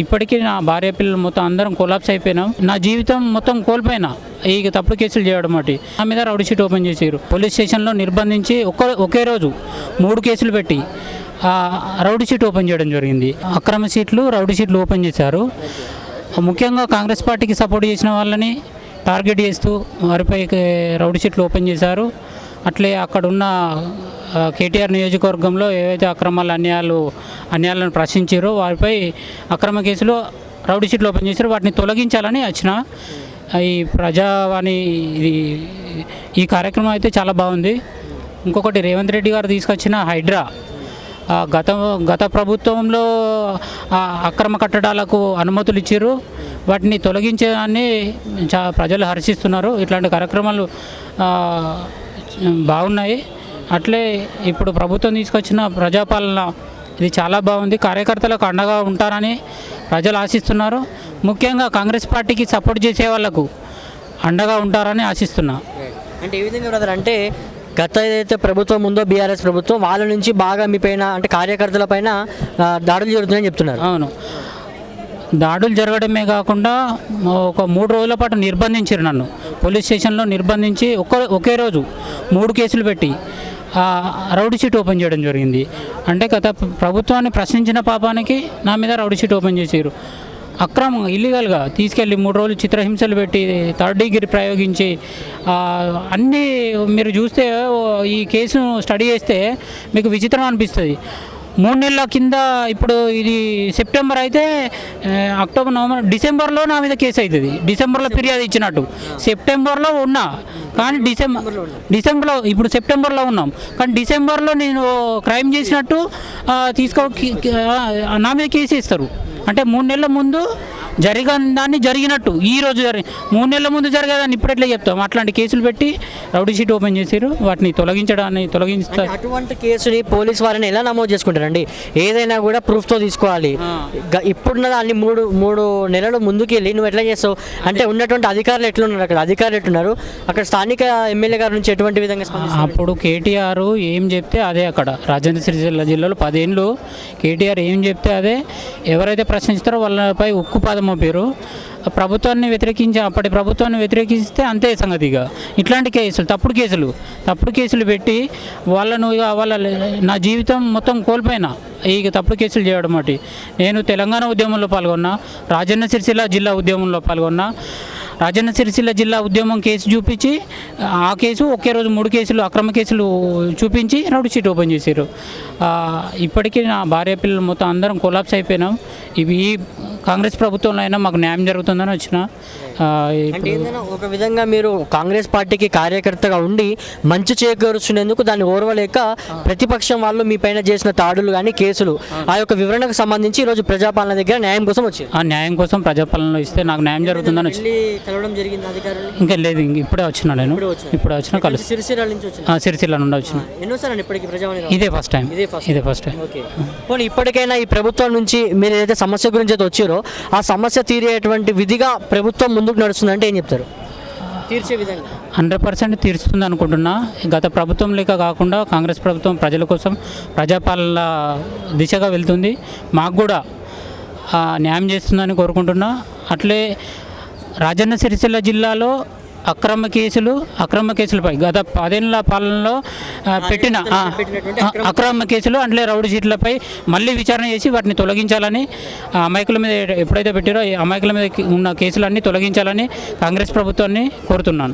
ఇప్పటికీ నా భార్య పిల్లలు మొత్తం అందరం కొలాప్స్ అయిపోయినాం. నా జీవితం మొత్తం కోల్పోయినా. ఈ తప్పుడు కేసులు చేయడం ఒకటి నా మీద రౌడీ షీట్ ఓపెన్ చేశారు పోలీస్ స్టేషన్లో నిర్బంధించి ఒక్క ఒకే రోజు మూడు కేసులు పెట్టి రౌడీ షీట్ ఓపెన్ చేయడం జరిగింది. అక్రమ సీట్లు రౌడీ షీట్లు ఓపెన్ చేశారు. ముఖ్యంగా కాంగ్రెస్ పార్టీకి సపోర్ట్ చేసిన వాళ్ళని టార్గెట్ చేస్తూ వారిపై రౌడీ షీట్లు ఓపెన్ చేశారు. అట్లే అక్కడున్న కేటీఆర్ నియోజకవర్గంలో ఏవైతే అక్రమాలు అన్యాయాలు అన్యాయాలను ప్రశ్నించారు. వారిపై అక్రమ కేసులు రౌడీ షీట్లు ఓపెన్ చేశారు. వాటిని తొలగించాలని వచ్చిన ఈ ప్రజావాణి ఇది ఈ కార్యక్రమం అయితే చాలా బాగుంది. ఇంకొకటి రేవంత్ రెడ్డి గారు తీసుకొచ్చిన హైడ్రా గత గత ప్రభుత్వంలో అక్రమ కట్టడాలకు అనుమతులు ఇచ్చారు. వాటిని తొలగించేదాన్ని చా ప్రజలు హర్షిస్తున్నారు. ఇట్లాంటి కార్యక్రమాలు బాగున్నాయి. అట్లే ఇప్పుడు ప్రభుత్వం తీసుకొచ్చిన ప్రజాపాలన ఇది చాలా బాగుంది. కార్యకర్తలకు అండగా ఉంటారని ప్రజలు ఆశిస్తున్నారు. ముఖ్యంగా కాంగ్రెస్ పార్టీకి సపోర్ట్ చేసే వాళ్ళకు అండగా ఉంటారని ఆశిస్తున్నా. అంటే ఏ విధంగా బ్రదర్? అంటే గత ఏదైతే ప్రభుత్వం ఉందో బీఆర్ఎస్ ప్రభుత్వం వాళ్ళ నుంచి బాగా మీ పైన అంటే కార్యకర్తల పైన దాడులు జరుగుతున్నాయని చెప్తున్నారు. అవును. దాడులు జరగడమే కాకుండా ఒక మూడు రోజుల పాటు నిర్బంధించారు నన్ను. పోలీస్ స్టేషన్లో నిర్బంధించి ఒక్క ఒకే రోజు మూడు కేసులు పెట్టి రౌడీ షీట్ ఓపెన్ చేయడం జరిగింది. అంటే గత ప్రభుత్వాన్ని ప్రశ్నించిన పాపానికి నా మీద రౌడీ షీట్ ఓపెన్ చేశారు అక్రమంగా ఇల్లీగల్గా తీసుకెళ్ళి మూడు రోజులు చిత్రహింసలు పెట్టి థర్డ్ డిగ్రీ ప్రయోగించి అన్నీ మీరు చూస్తే ఈ కేసును స్టడీ చేస్తే మీకు విచిత్రం అనిపిస్తుంది. మూడు నెలల కింద ఇప్పుడు ఇది సెప్టెంబర్ అయితే అక్టోబర్ నవంబర్ డిసెంబర్లో నా మీద కేసు అవుతుంది. డిసెంబర్లో ఫిర్యాదు ఇచ్చినట్టు. సెప్టెంబర్లో ఉన్నా కానీ డిసెంబర్ డిసెంబర్లో ఇప్పుడు సెప్టెంబర్లో ఉన్నాం. కానీ డిసెంబర్లో నేను క్రైమ్ చేసినట్టు తీసుకో నా మీద కేసు ఇస్తారు అంటే మూడు నెలల ముందు జరిగిన దాన్ని జరిగినట్టు. ఈ రోజు జరి మూడు నెలల ముందు జరిగేదాన్ని ఇప్పుడు ఎట్లా చెప్తాం అట్లాంటి కేసులు పెట్టి రౌడీ షీట్ ఓపెన్ చేశారు వాటిని తొలగించడాన్ని తొలగిస్తారు అటువంటి కేసుని పోలీస్ వారిని ఎలా నమోదు చేసుకుంటారండి? ఏదైనా కూడా ప్రూఫ్తో తీసుకోవాలి. ఇప్పుడున్న దాన్ని మూడు మూడు నెలలు ముందుకు వెళ్ళి నువ్వు ఎట్లా చేస్తావు? అంటే ఉన్నటువంటి అధికారులు ఎట్లున్నారు అక్కడ? అధికారులు ఎట్లున్నారు? అక్కడ స్థానిక ఎమ్మెల్యే గారి నుంచి ఎటువంటి విధంగా అప్పుడు కేటీఆర్ ఏం చెప్తే అదే అక్కడ. రాజేంద్ర సిరిసిల్ల జిల్లాలో పదేళ్ళు కేటీఆర్ ఏం చెప్తే అదే. ఎవరైతే ప్రశ్నిస్తారో వాళ్ళపై ఉక్కు పాదం మోపారు ప్రభుత్వాన్ని వ్యతిరేకించి అప్పటి ప్రభుత్వాన్ని వ్యతిరేకిస్తే అంతే సంగతి ఇక ఇట్లాంటి కేసులు తప్పుడు కేసులు. తప్పుడు కేసులు పెట్టి వాళ్ళను ఇక వాళ్ళ నా జీవితం మొత్తం కోల్పోయినా. ఈ తప్పుడు కేసులు చేయడం ఒకటి నేను తెలంగాణ ఉద్యమంలో పాల్గొన్నా రాజన్న సిరిసిల్ల జిల్లా ఉద్యమంలో పాల్గొన్నా. రాజన్న సిరిసిల్ల జిల్లా ఉద్యమం కేసు చూపించి ఆ కేసు ఒకే రోజు మూడు కేసులు అక్రమ కేసులు చూపించి రెండు షీట్ ఓపెన్ చేశారు ఇప్పటికీ నా భార్య పిల్లలు మొత్తం అందరం కొలాప్స్ అయిపోయినాం. ఇవి ఈ కాంగ్రెస్ ప్రభుత్వంలో అయినా మాకు న్యాయం జరుగుతుందని వచ్చిన ఆ, అంటే ఏదైనా ఒక విధంగా మీరు కాంగ్రెస్ పార్టీకి కార్యకర్తగా ఉండి మంచి చేకూరుస్తున్నందుకు దాన్ని ఓర్వలేక ప్రతిపక్షం వాళ్ళు మీ పైన చేసిన తాడులు కానీ కేసులు ఆ. యొక్క వివరణకు సంబంధించి ఈరోజు ప్రజాపాలన దగ్గర న్యాయం కోసం వచ్చారు. ఆ న్యాయం కోసం ప్రజాపాలనలో ఇస్తే నాకు న్యాయం జరుగుతుందని కలవడం జరిగింది అధికారులు? ఇంకా లేదు ఇంక ఇప్పుడే వచ్చిన నేను. ఇప్పుడు వచ్చిన. కలుసు. సిరిసిల్ల నుంచి వచ్చిన? సిరిసిల్ల నుండి వచ్చిన. ఎన్నోసారి ఇప్పటికి ప్రజావాణి ఇదే ఫస్ట్ టైం ఇదే ఫస్ట్ టైం ఓకే. పోనీ ఇప్పటికైనా ఈ ప్రభుత్వం నుంచి మీరు ఏదైతే సమస్య గురించి అయితే వచ్చారో ఆ సమస్య తీరేటువంటి విధిగా ప్రభుత్వం ముందుకు నడుస్తుందంటే ఏం చెప్తారు? తీర్చే విధంగా? హండ్రెడ్ పర్సెంట్ తీరుస్తుంది అనుకుంటున్నా. గత ప్రభుత్వం లేక కాకుండా కాంగ్రెస్ ప్రభుత్వం ప్రజల కోసం ప్రజాపాలన దిశగా వెళ్తుంది. మాకు కూడా ఆ, న్యాయం చేస్తుందని కోరుకుంటున్నా. అట్లే రాజన్న సిరిసిల్ల జిల్లాలో అక్రమ కేసులు అక్రమ కేసులపై గత పదేళ్ళ పాలనలో పెట్టిన అక్రమ కేసులు అట్లే రౌడీ షీట్లపై మళ్ళీ విచారణ చేసి వాటిని తొలగించాలని అమాయకుల మీద ఎప్పుడైతే పెట్టారో ఈ అమాయకుల మీద ఉన్న కేసులన్నీ తొలగించాలని కాంగ్రెస్ ప్రభుత్వాన్ని కోరుతున్నాను.